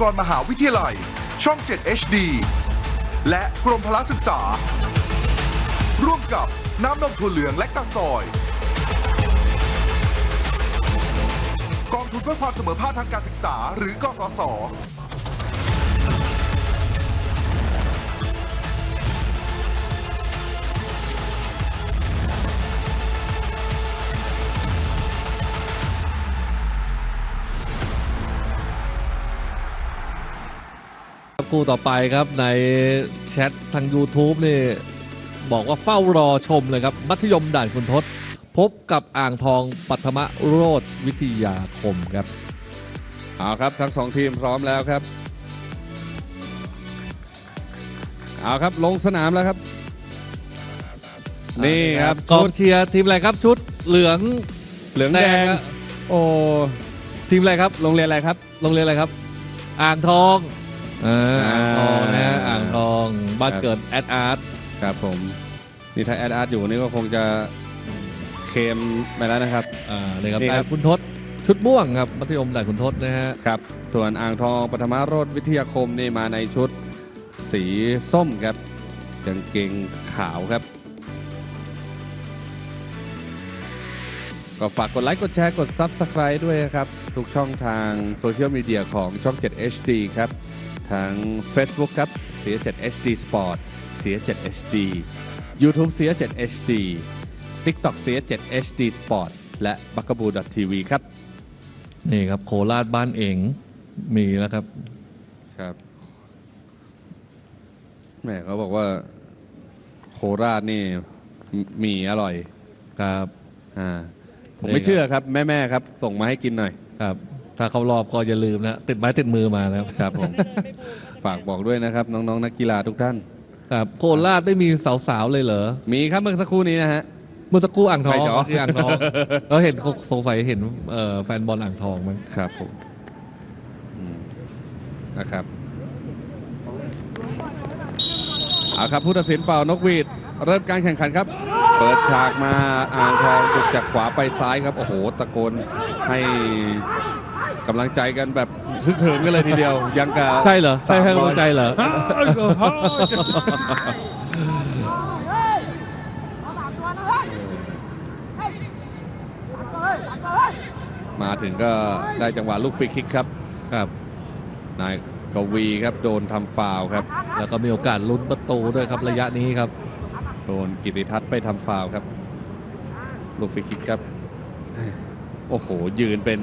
กรณ์มหาวิทยาลัย ช่อง 7 HD และกรมพละศึกษา ร่วมกับน้ำนมถั่วเหลืองและตาซอย กองทุนเพื่อความเสมอภาคทางการศึกษาหรือกสศ คู่ต่อไปครับในแชททาง YouTube นี่บอกว่าเฝ้ารอชมเลยครับ มัธยมด่านคุณทศ พบกับอ่างทองปัทมโรธวิทยาคมครับ เอาครับทั้งสองทีมพร้อมแล้วครับ เอาครับลงสนามแล้วครับ นี่ครับกองเชียร์ทีมอะไรครับชุดเหลืองเหลืองแดงอะโอ้ทีมอะไรครับ โรงเรียนอะไรครับ โรงเรียนอะไรครับ อ่างทอง อ่าอ่างทองนะอ่าอ่างทองบ้านครับเกิดแอดอาร์ตครับผมนี่ถ้าแอดอาร์ตอยู่นี่ก็คงจะเคมไปแล้วนะครับอ่าเลยครับนี่ครับด่านคุณทศชุดม่วงครับมัธยมด่านคุณทศนะฮะครับ ส่วนอ่างทองปฐมโรธวิทยาคมนี่มาในชุดสีส้มครับกางเกงขาวครับ ก็ฝากกดไลค์กดแชร์กด Subscribe ด้วยนะครับ ทุกช่องทางโซเชียลมีเดียของช่อง 7 HD ครับ ทั้ง Facebook ครับเสีย 7 HD Sport เสีย 7 HD YouTube เสีย 7 HD TikTok เสีย 7 HD Sport และ b u g a b o o TV ครับ นี่ครับโคราชบ้านเองมีแล้วครับ ครับแหม่เขาบอกว่าโคราชนี่มหมีอร่อยครับอ่าผมนี่ไม่ครับเชื่อครับแม่แม่ๆครับ ส่งมาให้กินหน่อยครับ ถ้าเขารอบก็อย่าลืมนะติดไม้ติดมือมาแล้วครับผมฝากบอกด้วยนะครับ น้องๆนักกีฬาทุกท่านครับโคราชไม่มีสาวๆเลยเหรอ มีครับเมื่อสักครู่นี้นะฮะเมื่อสักครู่อ่างทองใครจ๊อที่อ่างทองเราเห็นเขาสงสัยเห็นเอ่อแฟนบอลอ่างทองมั้งครับผมอืมนะครับเอาครับผู้ตัดสินเป่านกหวีดเริ่มการแข่งขันครับ เปิดฉากมาอ่างทองบุกจากขวาไปซ้ายครับ โอ้โห ตะโกนให้ กำลังใจกันแบบฮึกเหิมกันเลยทีเดียว ยังกับใช่เหรอ ใช่ให้300กำลังใจเหรอ มาถึงก็ได้จังหวะลูกฟรีคิกครับ ครับ นายกวีครับโดนทำฟาวล์ครับ แล้วก็มีโอกาสลุ้นประตูด้วยครับระยะนี้ครับ โดนกิติทัศน์ไปทำฟาวล์ครับ ลูกฟรีคิกครับ โอ้โห ยืนเป็น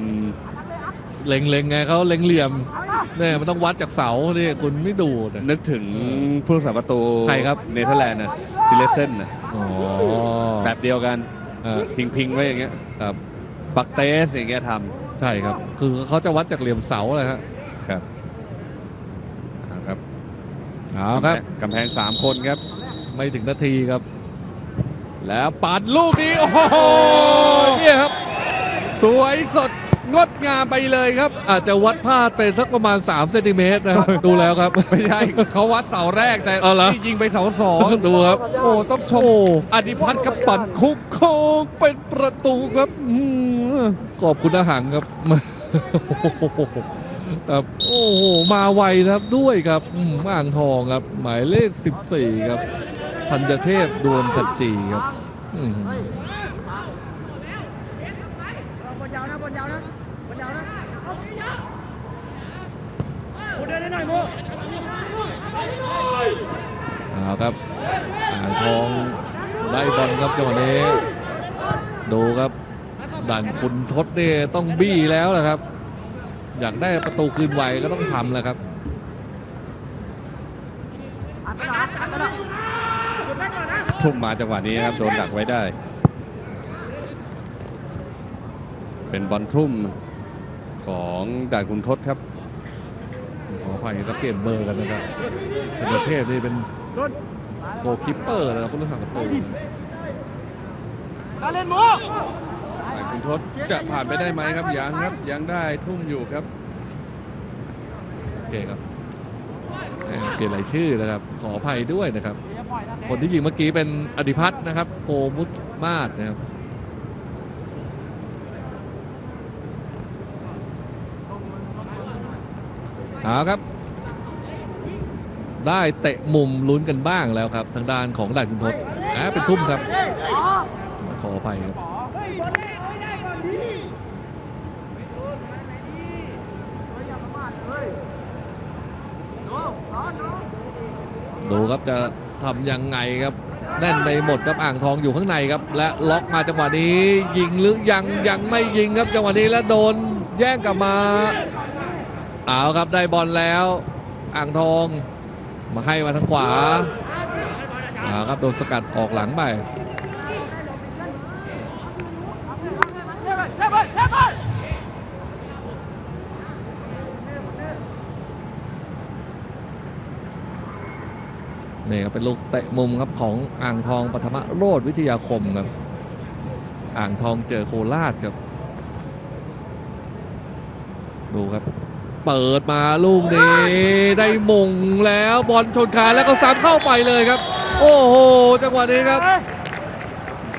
เล็งๆไงเขาเล็งเหลี่ยมเนี่ยมันต้องวัดจากเสานี่คุณไม่ดูนะนึกถึงผู้รักษาประตูใครครับเนเธอร์แลนด์นะซิเลเซนนะอ๋อแบบเดียวกันเออพิงพิงๆไว้อย่างเงี้ยครับปักเตสอย่างเงี้ยทใช่ครับ คือเขาจะวัดจากเหลี่ยมเสาเลยฮะำครับเอาครับเอาครับกำแพงสามคนครับ ไม่ถึงนาทีครับ แล้วปัดลูกนี้โอ้โหเนี่ยครับ สวยสด งดงามไปเลยครับ อาจจะวัดพลาดไปสักประมาณ3เซนติเมตรนะครับดูแล้วครับ ไม่ใช่เขาวัดเสาแรกแต่เอาเหรอ นี่ยิงไปเสาสองดูครับ โอ้ต้องชมโอ้ อดิพัฒน์กับปั่นคุกโค้งเป็นประตูครับอื้อหือขอบคุณอาหารครับ ครับโอ้โหมาไวนะครับด้วยครับอืมอ่างทองครับ หมายเลข 14 ครับ พันเทพดวงขจีครับอืม บอลยาวนะบอลยาวนะบอลยาวนะโอ้เดินได้หน่อยโมเอาครับอ่างทองได้บอลครับจังหวะนี้ ดูครับด่านคุณทศเนี่ยต้องบี้แล้วแหละครับ อยากได้ประตูคืนไวก็ต้องทำแหละครับทุ่มมาจังหวะนี้ครับโดนดักไว้ได้ เป็นบอลทุ่มของด่านคุณทศครับ ขออภัยครับเปลี่ยนเบอร์กันนะครับพันเทพนี่เป็นโกลคิปเปอร์นะครับผู้รักษาประตูการเล่นโมด่านคุณทศจะผ่านไปได้ไหมครับยังครับ ยังได้ทุ่มอยู่ครับโอเคครับเอ่อเปลี่ยนรายชื่อนะครับ ขออภัยด้วยนะครับ คนที่ยิงเมื่อกี้เป็นอดิพัฒน์นะครับ โกมุตมาศนะครับ เอาครับ ได้เตะมุมลุ้นกันบ้างแล้วครับ ทางด้านของด่านคุณทศอ่าเป็นทุ่มครับขออภัยครับดูครับจะทำยังไงครับแน่นไปหมดครับอ่างทองอยู่ข้างในครับ และล็อกมาจังหวะนี้ ยิงหรือยังยังไม่ยิงครับจังหวะนี้และโดนแย่งกลับมา เอาครับได้บอลแล้ว อ่างทอง มาให้มาทางขวาเอาครับโดนสกัดออกหลังไปนี่ครับเป็นลูกเตะมุมครับของอ่างทองปฐมโรดวิทยาคมครับ อ่างทองเจอโคราชครับ ดูครับ เปิดมาลูกนี้ได้มงแล้วบอลชนคานแล้วก็ซ้ำเข้าไปเลยครับ โอ้โห จังหวะนี้ครับ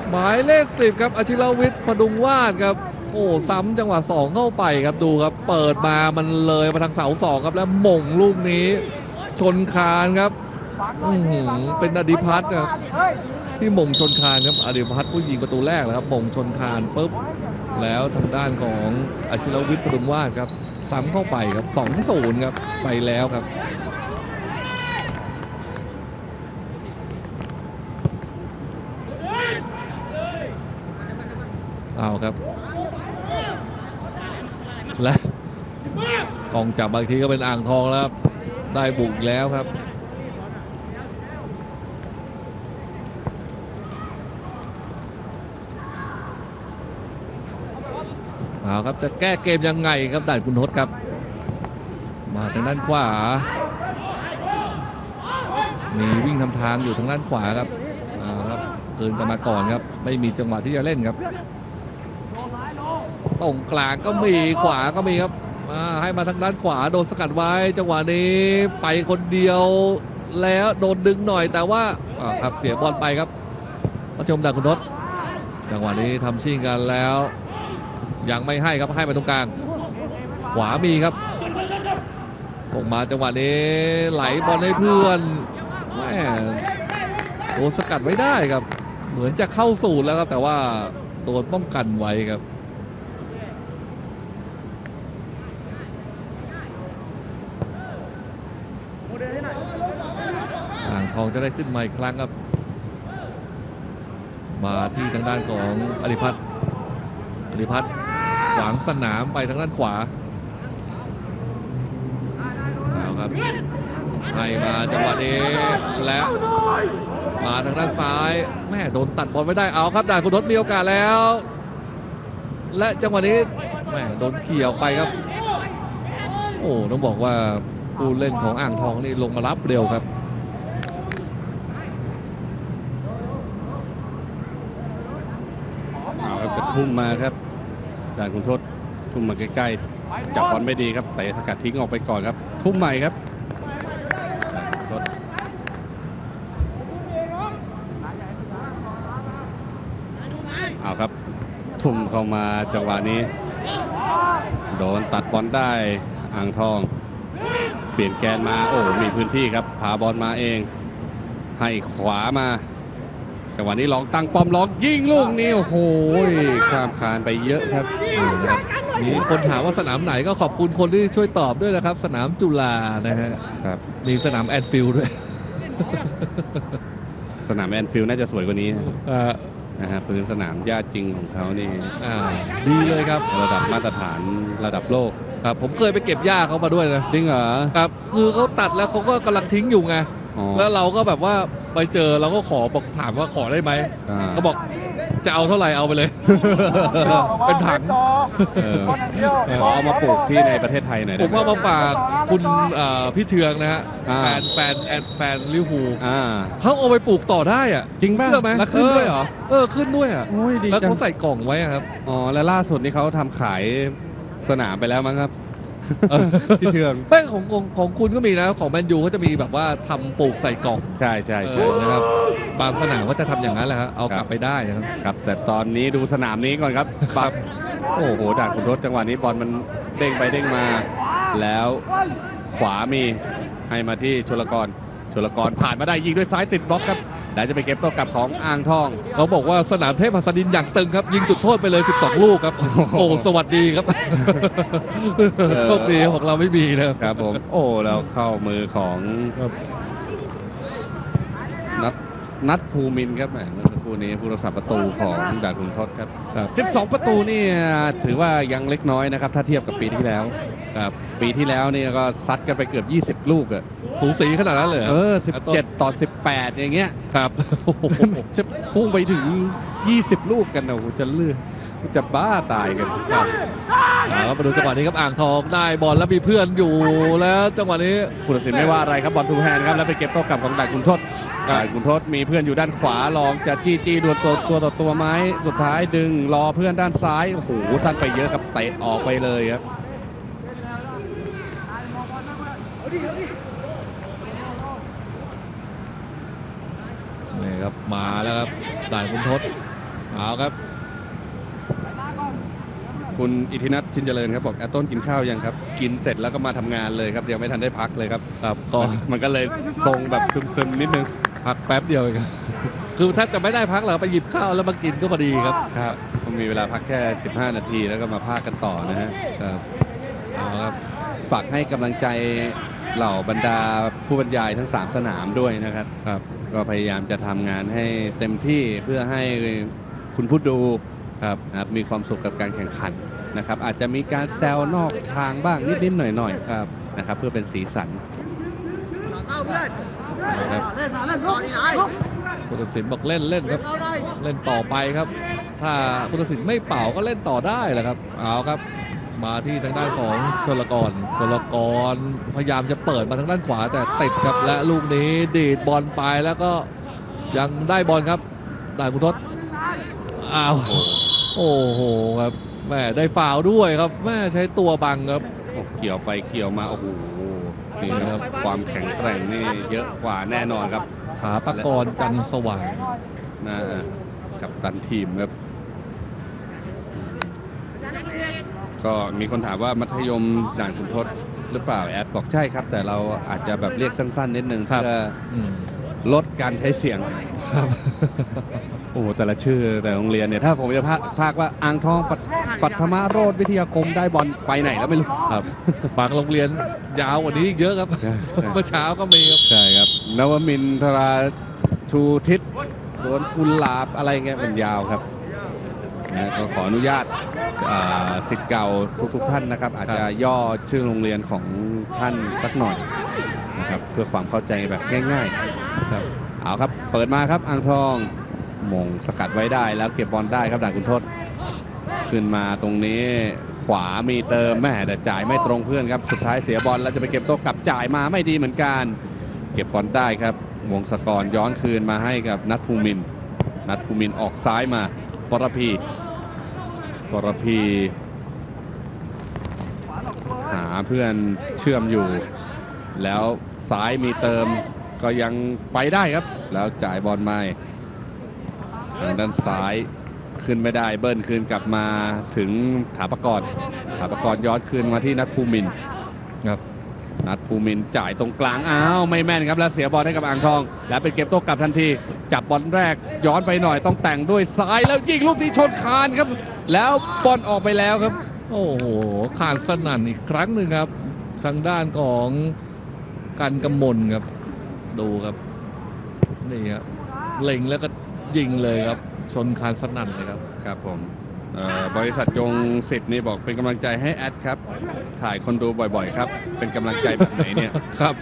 หมายเลขสิบครับอาชิรวิทย์พดุงวาดครับ โอ้ซ้ำจังหวะสองเข้าไปครับดูครับ เปิดมามันเลยมาทางเสาสองครับแล้วมงลูกนี้ ชนคานครับอื้อหือเป็นอดิพัทรครับเฮ้ยที่มงชนคานครับอดิพัทรผู้ยิงประตูแรกแล้วครับมงชนคานปุ๊บแล้วทางด้านของอาชิรวิทย์พดุงวาดครับ ซ้ำเข้าไปครับ2 0ครับไปแล้วครับเอาครับ และกองจับบางทีก็เป็นอ่างทองแล้วครับได้บุกแล้วครับ เอาครับจะแก้เกมยังไงครับด่านคุณทศครับ มาทางด้านขวา มีวิ่งทำทางอยู่ทางด้านขวาครับเอาครับเกินกันมาก่อนครับ ไม่มีจังหวะที่จะเล่นครับตรงกลางก็มีขวาก็มีครับอ่าให้มาทางด้านขวาโดนสกัดไว้ จังหวะนี้ไปคนเดียวแล้วโดนดึงหน่อยแต่ว่าอ่าครับเสียบอลไปครับมาชมด่านคุณทศจังหวะนี้ทำชิ่งกันแล้ว ยังไม่ให้ครับให้มาตรงกลางขวามีครับ ส่งมาจังหวะนี้ไหลบอลให้เพื่อนแม่โดนสกัดไว้ได้ครับ เหมือนจะเข้าสูตรแล้วครับ แต่ว่าโดนป้องกันไว้ครับอ่างทองจะได้ขึ้นมาอีกครั้งครับ มาที่ทางด้านของอริพัฒน์อริพัฒน์ ขวางสนามไปทางด้านขวาเอาครับให้มาจังหวะนี้และมาทางด้านซ้ายแม่โดนตัดบอลไม่ได้เอาครับด่านคุณทศมีโอกาสแล้ว และจังหวะนี้แม่โดนเขี่ยออกไปครับ โอ้ต้องบอกว่าผู้เล่นของอ่างทองนี่ลงมารับเร็วครับเอาครับจะทุ่มมาครับ ด่านคุณทศทุ่มมาใกล้ๆจับบอลไม่ดีครับเตะสกัดทิ้งออกไปก่อนครับ ทุ่มใหม่ครับทศเอาครับ ทุ่มเข้ามาจังหวะนี้ โดนตัดบอลได้อ่างทอง เปลี่ยนแกนมาโอ้มีพื้นที่ครับพาบอลมาเอง ให้ขวามา จังหวะนี้ลองตั้งป้อมล็อกยิงลูกนี้โอ้โหข้ามคานไปเยอะครับมีคนถามว่าสนามไหนก็ขอบคุณคนที่ช่วยตอบด้วยนะครับ สนามจุฬานะฮะครับมีสนามแอนฟิลด์ด้วย สนามแอนฟิลด์น่าจะสวยกว่านี้นะอ่านะฮะพื้นสนามหญ้าจริงของเขานี่อ่าดีเลยครับระดับมาตรฐานระดับโลกครับผมเคยไปเก็บหญ้าเขามาด้วยนะจริงเหรอครับคือเขาตัดแล้วเขาก็กำลังทิ้งอยู่ไงอ๋อแล้วเราก็แบบว่า ไปเจอเราก็ขอบอกถามว่าขอได้ไหมอ่า ก็บอกจะเอาเท่าไหร่เอาไปเลย เป็นถัง เออขอเอามาปลูกที่ในประเทศไทยหน่อยผได้มไหม ว่ามาฝากคุณเอ่อพี่เทืองนะฮะอ่า แฟนแฟนแอนแฟนลิเวอร์พูลอ่า เขาเอาไปปลูกต่อได้อะจริงป่ะเชื่อไหมแล้วขึ้นด้วยเหรอ เออขึ้นด้วยอะโอ้ยดีแล้วจังเขาใส่กล่องไว้อะครับ อ๋อ แล้วล่าสุดนี่เขาทำขายสนามไปแล้วมั้งครับเออ ที่เทืองแป้งของของของคุณก็มีนะของแมนยูเขาจะมีแบบว่าทำปลูกใส่กล่องใช่ใช่เอใช่อนะครับ บางสนามก็จะทำอย่างนั้นแหละครับเอากลับไปได้นะครับ ครับแต่ตอนนี้ดูสนามนี้ก่อนครับปับโอ้โหด่านขุนทศจังหวะนี้บอลมันเด้งไปเด้งมา แล้วขวามีให้มาที่ชลกรชลกรผ่านมาได้ยิงด้วยซ้ายติดบล็อกครับ แล้วจะไปเก็บโต้กลับของอ่างทอง เขาบอกว่าสนามเทพหัสดินอย่างตึงครับ ยิงจุดโทษไปเลย 12 ลูกครับ โอ้สวัสดีครับโชคดีของเราไม่มีนะครับครับผมโอ้แล้วเข้ามือของนัดนัดภูมินทร์ครับแหมเมื่อสัก ครู่นี้ผู้รักษาประตูของด่านขุนทศครับครับ 12 ประตูนี่ถือว่ายังเล็กน้อยนะครับ ถ้าเทียบกับปีที่แล้วครับปีที่แล้วนี่ก็ซัดกันไปเกือบ 20 ลูกอะสูสีขนาดนั้นเลยหรเออต้น17 ต่อ 18 อย่างเงี้ยครับจะพุ่งไปถึง 20 ลูกกันนะโอ้โหจะเลือจะบ้าตายกันครับเอาครับมาดูจังหวะนี้ครับอ่างทองได้บอลแล้วมีเพื่อนอยู่แล้วจังหวะนี้ผู้ตัดสินไม่ว่าอะไรครับบอลทูแฮนด์ครับแล้วไปเก็บโต้กลับของด่านขุนทศครับด่านขุนทศมีเพื่อนอยู่ด้านขวาลองจะจี้จี้ดวลตัวตัวต่อตัวไหมสุดท้ายดึงรอเพื่อนด้านซ้ายโอ้โหสั้นไปเยอะครับเตะออกไปเลยครับนี่ครับมาแล้วครับด่านคุณทศเอาครับ คุณอิทธินัทชินเจริญครับบอกแอตต้นกินข้าวยังครับ กินเสร็จแล้วก็มาทำงานเลยครับยังไม่ทันได้พักเลยครับครับก็มันก็เลยทรงแบบซึมๆนิดนึงพักแป๊บเดียวเองครับ คือแทบจะไม่ได้พักหรอกไปหยิบข้าวแล้วมากินก็พอดีครับครับก็มีเวลาพักแค่ 15 นาทีแล้วก็มาพากกันต่อนะฮะครับเอาครับฝากให้กำลังใจเหล่าบรรดาผู้บรรยายทั้ง 3 สนามด้วยนะครับครับ ก็พยายามจะทำงานให้เต็มที่เพื่อให้คุณผู้ดูครับนะครับมีความสุขกับการแข่งขันนะครับ อาจจะมีการแซวนอกทางบ้างนิดๆหน่อยครับๆนะครับ เพื่อเป็นสีสันเอาครับเล่นมาเล่นต่อนี่ ไอ้ผู้ตัดสินบอกเล่นเล่นครับเอาได้เล่นต่อไปครับ ถ้าผู้ตัดสินไม่เป่าก็เล่นต่อได้แหละครับเอาครับ มาที่ทางด้านของชลกรชลกรพยายามจะเปิดมาทางด้านขวาแต่ติดครับและลูกนี้ดีดบอลไปแล้วก็ยังได้บอลครับได้คุณทศอ้าวโอ้โหครับแม่ได้ฟาวล์ด้วยครับแม่ใช้ตัวบังครับโอ้เกี่ยวไปเกี่ยวมาโอ้โหนี่นะครับความแข็งแกร่งนี่เยอะกว่าแน่นอนครับหาปากรจันทร์สว่างนะกับตันทีมครับ ก็มีคนถามว่ามัธยมด่านขุนทศหรือเปล่าแอดบอกใช่ครับ แต่เราอาจจะแบบเรียกสั้น ๆ นิดนึงครับเพื่ออืมลดการใช้เสียงครับโอ้โหแต่ละชื่อแต่ละโรงเรียนเนี่ยถ้าผมจะพากพากว่าอ่างทองปัทปัทมาโรดวิทยาคมได้บอลไปไหนแล้วไม่รู้ครับบางโรงเรียนยาวกว่านี้อีกเยอะครับใช่ใช่เมื่อเช้าก็มีครับใช่ครับนวมินทราชูทิศสวนกุหลาบอะไรเงี้ยมันยาวครับนะก็ขออนุญาตอ่าสิทธิ์เก่าทุกๆทท่านนะครับ อาจจะย่อชื่อโรงเรียนของท่านสักหน่อยนะครับเพื่อความเข้าใจแบบง่ายๆครับเอาครับเปิดมาครับอ่างทอง มงสกัดไว้ได้แล้วเก็บบอลได้ครับด่านคุณทศขึ้นมาตรงนี้ขวามีเติมแม่แต่จ่ายไม่ตรงเพื่อนครับสุดท้ายเสียบอลแล้วจะไปเก็บโต๊ะกลับจ่ายมาไม่ดีเหมือนกัน เก็บบอลได้ครับ วงศกรย้อนคืนมาให้กับนัทภูมิน นัทภูมินออกซ้ายมาปรพีปรพีหาเพื่อนเชื่อมอยู่ แล้วซ้ายมีเติมก็ยังไปได้ครับ แล้วจ่ายบอลมา ทางด้านซ้ายขึ้นไม่ได้เบิ้ลคืนกลับมาถึงถาปกรณ์ถาปกรณ์ย้อนคืนมาที่นัทภูมินทร์ครับนัดภูมินทร์จ่ายตรงกลาง อ้าว ไม่แม่นครับ แล้วเสียบอลให้กับอ่างทอง แล้วเป็นเก็บโต้กลับทันที จับบอลแรกย้อนไปหน่อยต้องแต่งด้วยซ้ายแล้วยิงลูกนี้ชนคานครับ แล้วบอลออกไปแล้วครับ โอ้โหขาดสนั่นอีกครั้งหนึ่งครับ ทางด้านของกันกำมลครับ ดูครับ นี่ครับเล็งแล้วก็ ยิงเลยครับ ชนคานสนั่นเลยครับ ครับผมเอ่อบริษัทยงสิทธิ์นี่บอกเป็นกำลังใจให้แอดครับ ถ่ายคนดูบ่อยๆ ครับ เป็นกำลังใจแบบไหนเนี่ยครับ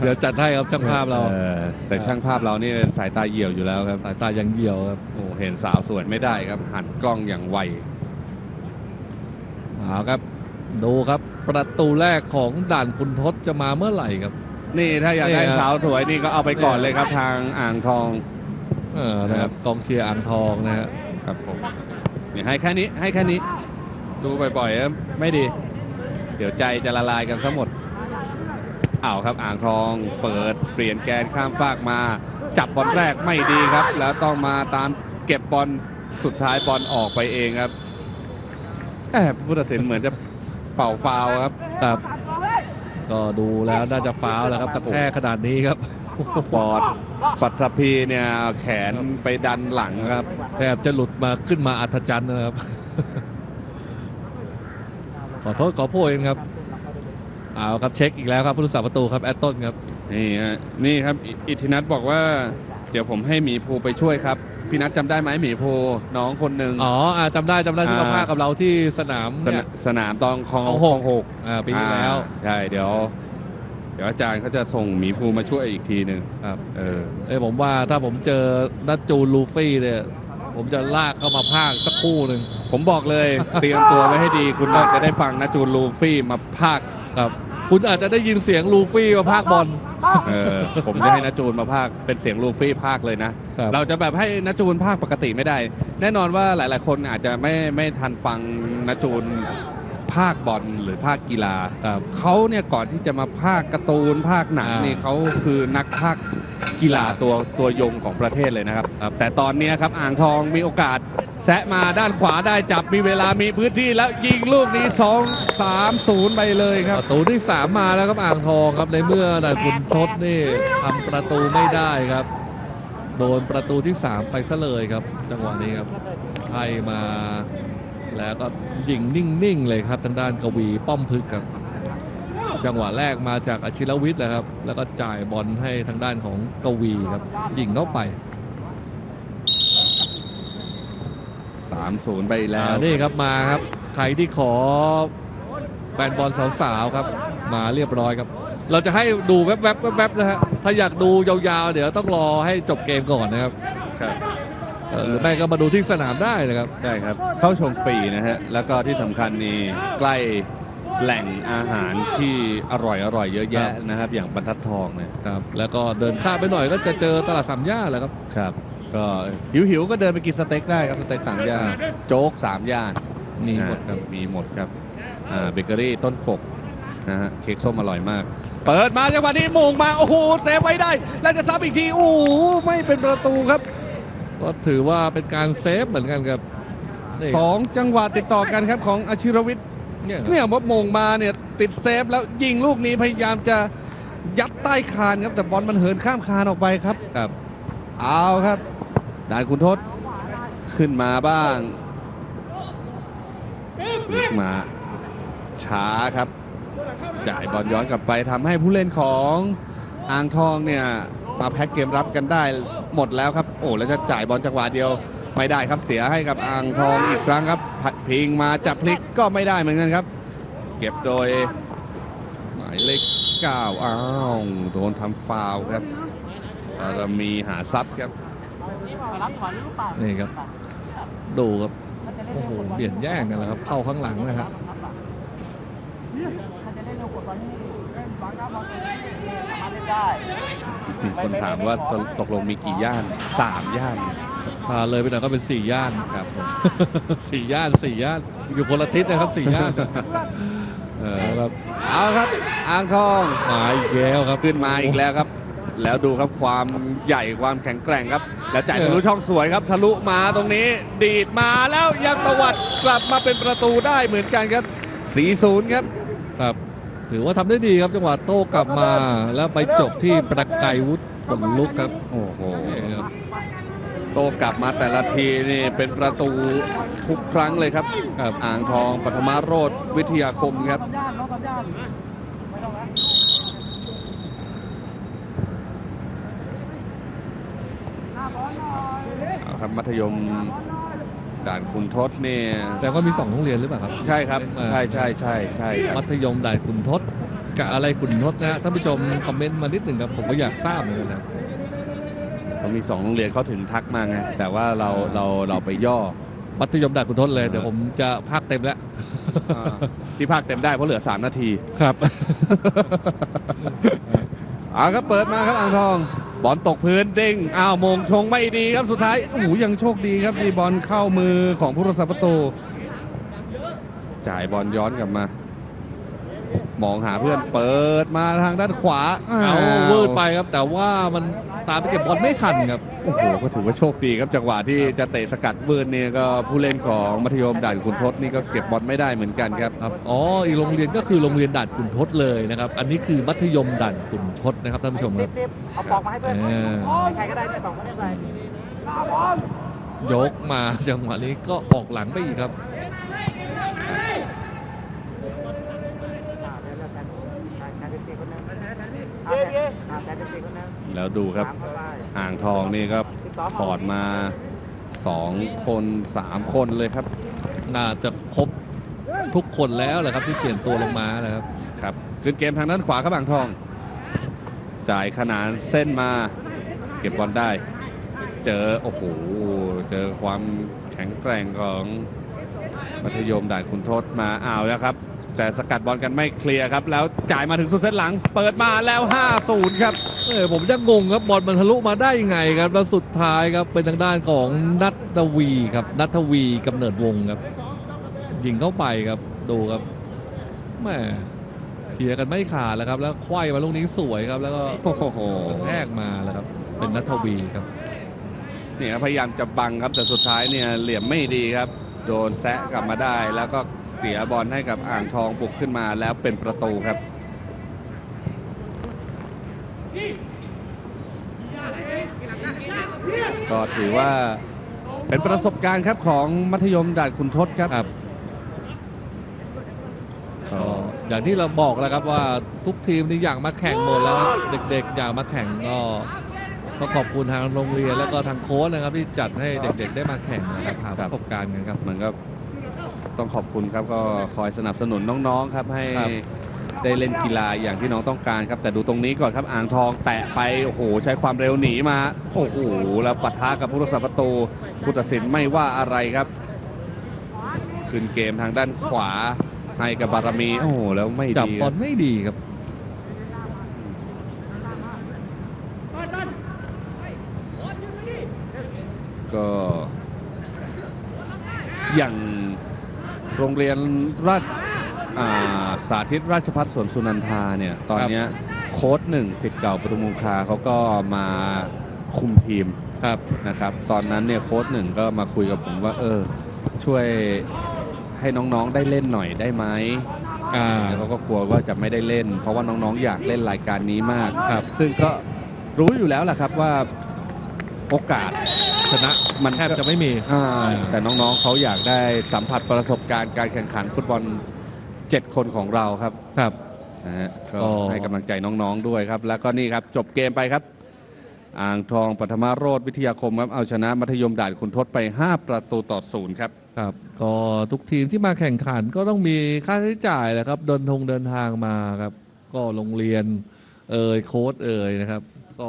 เดี๋ยวจัดให้ครับช่างภาพเราออแต่ช่างภาพเรานี่สายตาเหี่ยวอยู่แล้วครับสายตายังเหี่ยวครับโอ้เห็นสาวสวยไม่ได้ครับ หันกล้องอย่างไวเอาครับ ดูครับประตูแรกของด่านคุณทศจะมาเมื่อไหร่ครับ นี่ถ้าอยากได้นี่ครับสาวสวยนี่ก็เอาไปก่อนเลยครับ ทางอ่างทอง เออนะครับกองเชียร์อ่างทองนะฮะครับผมนี่ให้แค่นี้ให้แค่นี้ ดูบ่อยๆแล้วไม่ดี เดี๋ยวใจจะละลายกันซะหมดอ้าวครับอ่างทองเปิดเปลี่ยนแกนข้ามฟากมา จับบอลแรกไม่ดีครับ แล้วต้องมาตามเก็บบอลสุดท้ายบอลออกไปเองครับแอบผู้ตัดสินเหมือนจะเป่าฟาวล์ครับครับ ก็ดูแล้วน่าจะฟาวล์แล้วครับกระแทกขนาดนี้ครับ ปอดปัตภีเนี่ยแขนไปดันหลังครับแทบจะหลุดมาขึ้นมาอัธจันทร์นะครับ ขอโทษขอโพยครับเอาครับเช็คอีกแล้วครับผู้รักษาประตูครับแอตตันครับนี่ฮะนี่ครับอิอิทธินัทบอกว่า เดี๋ยวผมให้หมีภูไปช่วยครับพี่นัทจำได้ไหมหมีภูน้องคนหนึ่งอ๋ออ่าจำได้จำได้ที่อ่ามาพากกับเราที่สนามสเนี่นายสนามตองคลองคลองคหลกองหกอ่าปีที่แล้วอ่าใช่เดี๋ยว เดี๋ยวอาจารย์เขาจะส่งหมีภูมาช่วยอีกทีหนึ่งครับ เออเอ้ยผมว่าถ้าผมเจอนัดจูนลูฟี่เนี่ยผมจะลากเข้ามาพากสักคู่หนึ่งผมบอกเลยเตรียมตัวไว้ให้ดี คุณอาจจะได้ฟังนะจูนลูฟี่มาภาคครับ คุณอาจจะได้ยินเสียงลูฟี่มาพากบอลเออผมจะให้นาจูนมาภาคเป็นเสียงลูฟี่ภาคเลยนะ ครับเราจะแบบให้นาจูนภาคปกติไม่ได้ แน่นอนว่าหลาย ๆ คนอาจจะไม่ไม่ทันฟังนาจูน ภาคบอลหรือภาคกีฬาครับเขาเนี่ยก่อนที่จะมาภาคการ์ตูนภาคหนังอ่านี่นี่เขาคือนักภาคกีฬาตัวตัวยงของประเทศเลยนะครับครับแต่ตอนเนี้ยครับอ่างทองมีโอกาสแซะมาด้านขวาได้จับมีเวลามีพื้นที่แล้วยิงลูกนี้ 2 3 0 ไปเลยคปรับระตูที่สามมาแล้วครับอ่างทองครับในเมื่อนายคุณทศนี่ทำประตูไม่ได้ครับ โดนประตูที่ 3 ไปซะเลยครับ จังหวะนี้ครับให้มา แล้วก็ยิงนิ่งๆเลยครับทางด้านกวีป้อมพึกครับ จังหวะแรกมาจากอาชิรวิทย์แหละครับ แล้วก็จ่ายบอลให้ทางด้านของกวีครับ ยิงเข้าไป3 0ไปแล้วอ่านี่ครับมาครับ ใครที่ขอแฟนบอลสาวๆครับ มาเรียบร้อยครับ เราจะให้ดูแวบๆแวบๆนะฮะถ้าอยากดูยาวๆ เดี๋ยวต้องรอให้จบเกมก่อนนะครับครับเอ่อ หรือไม่ก็มาดูที่สนามได้นะครับ ใช่ครับ เข้าชมฟรีนะฮะ แล้วก็ที่สำคัญนี่ใกล้แหล่งอาหารที่อร่อยอร่อยๆเยอะแยะนะครับ อย่างบรรทัดทองเนี่ยครับ แล้วก็เดินข้ามไปหน่อยก็จะเจอตลาดสามย่านแหละครับ ครับ ก็หิวหิวๆก็เดินไปกินสเต็กได้ครับสเต็กสามย่านโจ๊กสามย่านมีหมดครับนะมีหมดครับอ่าเบเกอรี่ต้นกกนะฮะเค้กส้มอร่อยมาก เปิดมาจังหวะนี้โมงมา โอ้โหเซฟไว้ได้ แล้วจะซ้ำอีกที โอ้โหไม่เป็นประตูครับ ก็ถือว่าเป็นการเซฟเหมือนกันครับนี่สองจังหวะติดต่อกันครับของอาชิรวิทย์เนี่ยครับเนี่ยว่าโมงมาเนี่ยติดเซฟแล้วยิงลูกนี้พยายามจะยัดใต้คานครับแต่บอลมันเหินข้ามคานออกไปครับครับ เอาครับด่านคุณทศขึ้นมาบ้างลุกมาช้าครับ จ่ายบอลย้อนกลับไปทำให้ผู้เล่นของอ่างทองเนี่ย มาแพ็กเกมรับกันได้หมดแล้วครับ โอ้แล้วจะจ่ายบอลจังหวะเดียว ไม่ได้ครับเสียให้กับอ่างทองอีกครั้งครับผัดพิงมาจับพลิกก็ไม่ได้เหมือนกันครับ เก็บโดย หมายเลขเก้าอ้าวโดนทำฟาวครับบารมีหาทรัพย์ครับนี่ครับ ดูครับโอ้โหเปลี่ยนแย่งกันแล้วครับ เข้าข้างหลังนะครับ มีคนถามว่าตกลงมีกี่ย่านสามย่านพาเลยไปหน่อยก็เป็นสี่ย่านครับสี่ย่านสี่ย่าน อยู่คนละทิศนะครับสี่ย่านเออเอาครับเอาครับอ่างทองมาอีกแล้วครับขึ้นมาอีกแล้วครับ แล้วดูครับความใหญ่ความแข็งแกร่งครับ แล้วจ่ายทะลุช่องสวยครับ ทะลุมาตรงนี้ ดีดมาแล้วยังตวัดกลับมาเป็นประตูได้เหมือนกันครับ 4-0 ครับครับ ถือว่าทำได้ดีครับจังหวะโต้กลับมาแล้วไปจบที่ประกายวุฒิผลลุกครับ โอ้โหนี่ครับโตกลับมาแต่ละทีนี่เป็นประตูทุกครั้งเลยครับครับอ่างทองปฐมาโรดวิทยาคมครับเอาครับมัธยม ด่านคุณทศเนี่ยแต่ว่ามีสองโรงเรียนหรือเปล่าครับ ใช่ครับเออใช่ใช่ใช่ใช่ครับมัธยมด่านขุนทศกับอะไรขุนทศนะฮะท่านผู้ชมคอมเมนต์มานิดหนึ่งครับผมก็อยากทราบเหมือนกันนะเขามีสองโรงเรียนเขาถึงทักมาไงแต่ว่าเราเราเราไปย่อมัธยมด่านขุนทศเลยเดี๋ยวผมจะพากเต็มแล้วอ่าที่ภาคเต็มได้เพราะเหลือ 3 นาทีครับเอาครับเปิดมาครับอ่างทอง บอลตกพื้นเด้งอ้าวมงชงไม่ดีครับสุดท้ายโอ้โหยังโชคดีครับดีบอลเข้ามือของผู้รักษาประตูจ่ายบอลย้อนกลับมา มองหาเพื่อนเปิดมาทางด้านขวาเอาวืดไปครับ แต่ว่ามันตามไปเก็บบอลไม่ทันครับโอ้โหก็ถือว่าโชคดีครับจังหวะที่จะเตะสกัดวืนเนี่ยก็ผู้เล่นของมัธยมด่านขุนทศนี่ก็เก็บบอลไม่ได้เหมือนกันครับครับอ๋ออีกโรงเรียนก็คือโรงเรียนด่านขุนทศเลยนะครับ อันนี้คือมัธยมด่านขุนทศนะครับท่านผู้ชมครับเอาปอกมาให้เพื่อนเออใครก็ได้ที่สองคนได้ใส่หน้าบอลยกมาจังหวะนี้ก็ออกหลังไปอีกครับ เย้เย้ แทนเป็นคนนึงแล้วดูครับอ่างทองนี่ก็ถอดมา 2 คน 3 คนเลยครับ น่าจะครบทุกคนแล้วแหละครับที่เปลี่ยนตัวลงมานะครับครับขึ้นเกมทางด้านขวาครับอ่างทอง จ่ายขนานเส้นมา เก็บบอลได้ เจอโอ้โหเจอความแข็งแกร่งของมัธยมด่านขุนทศมาอ้าวแล้วครับ แต่สกัดบอลกันไม่เคลียร์ครับ แล้วจ่ายมาถึงสุดเส้นหลัง เปิดมาแล้ว 5-0 ครับเออผมยังงงครับบอลมันทะลุมาได้ยังไงครับ แล้วสุดท้ายครับเป็นทางด้านของนัทวีครับนัทวีกำเนิดวงครับ ยิงเข้าไปครับดูครับแหม่เคลียร์กันไม่ขาดแล้วครับ แล้วควยมาลูกนี้สวยครับ แล้วก็โอ้โหกระแทกมาแล้วครับ เป็นนัทวีครับเนี่ยครับพยายามจะบังครับแต่สุดท้ายเนี่ยเหลี่ยมไม่ดีครับ โดนแซะกลับมาได้ แล้วก็เสียบอลให้กับอ่างทองบุกขึ้นมาแล้วเป็นประตูครับก็ถือว่าเป็นประสบการณ์ครับของมัธยมด่านขุนทศครับครับก็อย่างที่เราบอกแล้วครับว่าทุกทีมนี่อยากมาแข่งหมดแล้วครับเด็กๆอยากมาแข่งก็ ก็ขอบคุณทางโรงเรียนแล้วก็ทางโค้ชนะครับที่จัดให้เด็กๆได้มาแข่งนะครับหาประสบการณ์กันครับมันก็ต้องขอบคุณครับก็คอยสนับสนุนน้องๆครับให้ครับได้เล่นกีฬาอย่างที่น้องต้องการครับ แต่ดูตรงนี้ก่อนครับอ่างทองแตะไปโอ้โหใช้ความเร็วหนีมา โอ้โหแล้วปะทะกับผู้รักษาประตูผู้ตัดสินไม่ว่าอะไรครับขึ้นเกมทางด้านขวาให้กับบารมีโอ้โหแล้วไม่จับดีบอลไม่ดีครับ ก็อย่างโรงเรียนราชอ่าสาธิตราชพัฒสวนสุนันทาเนี่ยตอนเนี้ยโค้ดหนึ่งสิทธิ์เก่าปทุมวงคาเขาก็มาคุมทีมครับนะครับ ตอนนั้นเนี่ยโค้ดหนึ่งก็มาคุยกับผมว่า เออ ช่วยให้น้องๆได้เล่นหน่อยได้ไหมอ่าแล้วเขาก็กลัวว่าจะไม่ได้เล่น เพราะว่าน้องๆอยากเล่นรายการนี้มากครับ ซึ่งก็รู้อยู่แล้วแหละครับว่าโอกาส ชนะมันแทบจะไม่มีอ่าแต่น้องๆเขาอยากได้สัมผัสประสบการณ์การแข่งขันฟุตบอล 7 คนของเราครับครับนะฮะก็ก็ให้กำลังใจน้องๆด้วยครับ แล้วก็นี่ครับจบเกมไปครับ อ่างทองปฐมาโรธวิทยาคมครับเอาชนะมัธยมด่านขุนทศไป 5 ประตูต่อศูนย์ครับครับ ก็ทุกทีมที่มาแข่งขันก็ต้องมีค่าใช้จ่ายแหละครับ เดินทงเดินทางมาครับ ก็โรงเรียนเอ่ยโค้ชเอ่ยนะครับ ก็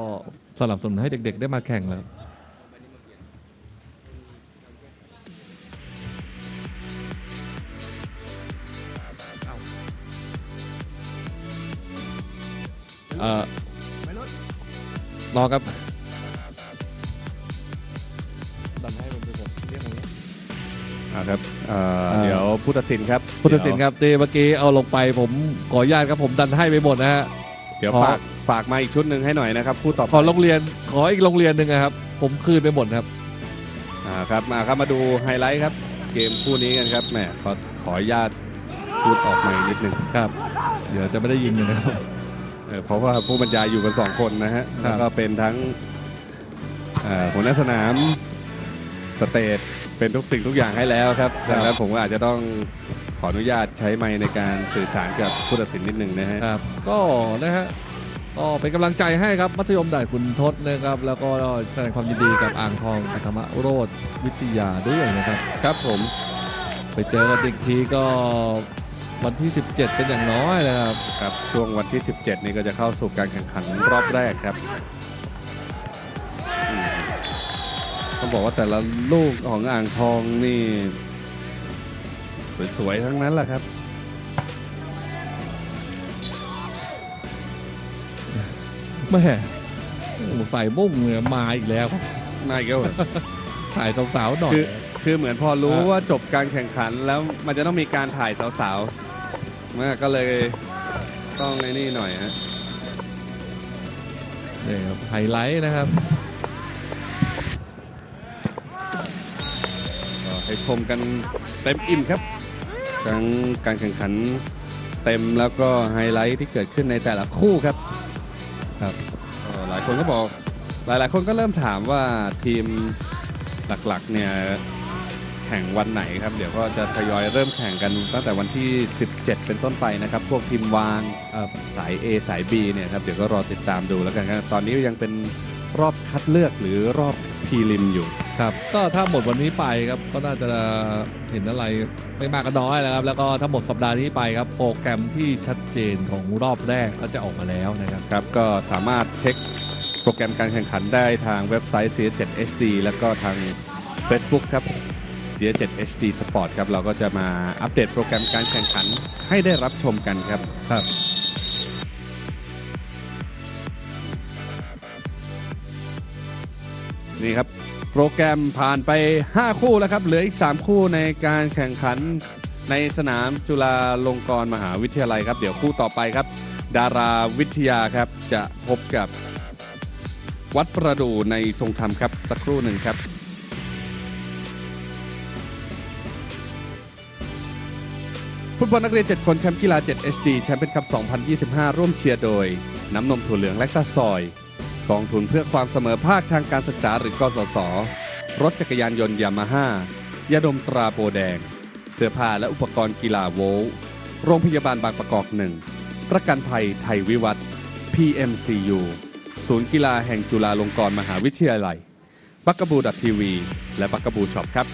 สนับสนุนให้เด็ก ๆ ได้มาแข่งแล้ว เอ่อรอครับดันให้ลงไปผมเรียกผมอ่าครับเอ่ออ่าเดี๋ยวผู้ตัดสินครับพุทธศิลป์ครับที่เมื่อกี้เอาลงไปผมขออนุญาตครับผมดันให้ไปหมดนะฮะ เดี๋ยวขอ ฝากฝากมาอีกชุดหนึ่งให้หน่อยนะครับผู้ต่อขอโรงเรียนขออีกโรงเรียนหนึ่งนะครับ ผมคืนไปหมดครับ อ่าครับมาครับมาดูไฮไลท์ครับ เกมคู่นี้กันครับแหมขอขออนุญาตพูดออกใหม่นิดนึง ครับ เดี๋ยวจะไม่ได้ยิงเลยนะครับ เออเพราะว่าผู้บรรยายอยู่กันสองคนนะฮะครัแล้บวก็เป็นทั้งเอ่อหัวหน้าสนามสเตจเป็นทุกสิ่งทุกอย่างให้แล้วครับดังนั้นผมก็อาจจะต้องขออนุญาตใช้ไมค์ในการสื่อสารกับผู้ตัดสินนิดหนึ่งนะฮะครับก็นะฮะก็เป็นกำลังใจให้ครับมัธยมด่านคุณทศนะครับ แล้วก็แสดงความยินดีกับอ่างทองอัธมโรธวิทยาด้วยนะครับ ครับผม ไปเจอกันอีกทีก็ วันที่ 17 เป็นอย่างน้อยนะครับ ครับช่วงวันที่ 17 นี่ก็จะเข้าสู่การแข่งขันรอบแรกครับอืมต้องบอกว่าแต่ละลูกของอ่างทองนี่สวยๆทั้งนั้นแหละครับแม่โอ้ใส่บุ้งเนี่ยมาอีกแล้วนายก็ถ่ายสาวๆหน่อยคือคือเหมือนพอรู้อะว่าจบการแข่งขันแล้วมันจะต้องมีการถ่ายสาวๆ มาก็เลยต้องไอ้นี่หน่อยฮะนี่ครับไฮไลท์นะครับก็ให้ชมกันเต็มอิ่มครับ ทั้งการแข่งขันเต็มแล้วก็ไฮไลท์ที่เกิดขึ้นในแต่ละคู่ครับครับก็หลายคนก็บอก หลายๆ คนก็เริ่มถามว่าทีมหลักๆเนี่ย แข่งวันไหนครับ เดี๋ยวก็จะทยอยเริ่มแข่งกันตั้งแต่วันที่ 17 เป็นต้นไปนะครับ พวกทีมวางเอ่อสาย A สาย B เนี่ยครับเดี๋ยวก็รอติดตามดูแล้วกันครับตอนนี้ยังเป็นรอบคัดเลือกหรือรอบพรีลิมอยู่ครับก็ถ้าหมดวันนี้ไปครับก็น่าจะเห็นอะไรไม่มากก็น้อยแล้วครับ แล้วก็ถ้าหมดสัปดาห์นี้ไปครับ โปรแกรมที่ชัดเจนของรอบแรกก็จะออกมาแล้วนะครับครับ ก็สามารถเช็คโปรแกรมการแข่งขันได้ทางเว็บไซต์ CS7 HD แล้วก็ทาง Facebook ครับ CS7 HD Sport ครับเราก็จะมาอัปเดตโปรแกรมการแข่งขันให้ได้รับชมกันครับครับนี่ครับโปรแกรมผ่านไป 5 คู่แล้วครับ เหลืออีก 3 คู่ในการแข่งขันในสนามจุฬาลงกรณ์มหาวิทยาลัยครับ เดี๋ยวคู่ต่อไปครับ ดาราวิทยาครับ จะพบกับวัดประดูในทรงธรรมครับ สักครู่หนึ่งครับ ฟุตบอลนักเรียน 7 คนแชมป์กีฬา 7 HD แชมเปี้ยนคัพ 2025 ร่วมเชียร์โดย น้ำนมถั่วเหลืองและตาซอย กองทุนเพื่อความเสมอภาคทางการศึกษาหรือกสศรถจักรยานยนต์ยามาฮ่ายาดมตราโบแดง เสื้อผ้าและอุปกรณ์กีฬาโวลโรงพยาบาลบางประกอบหนึ่งประกันภัยไทยวิวัฒน์ PMCU ศูนย์กีฬาแห่งจุฬาลงกรณ์มหาวิทยาลัยปักกบูดัทีวีและปักกบูช็อปครับ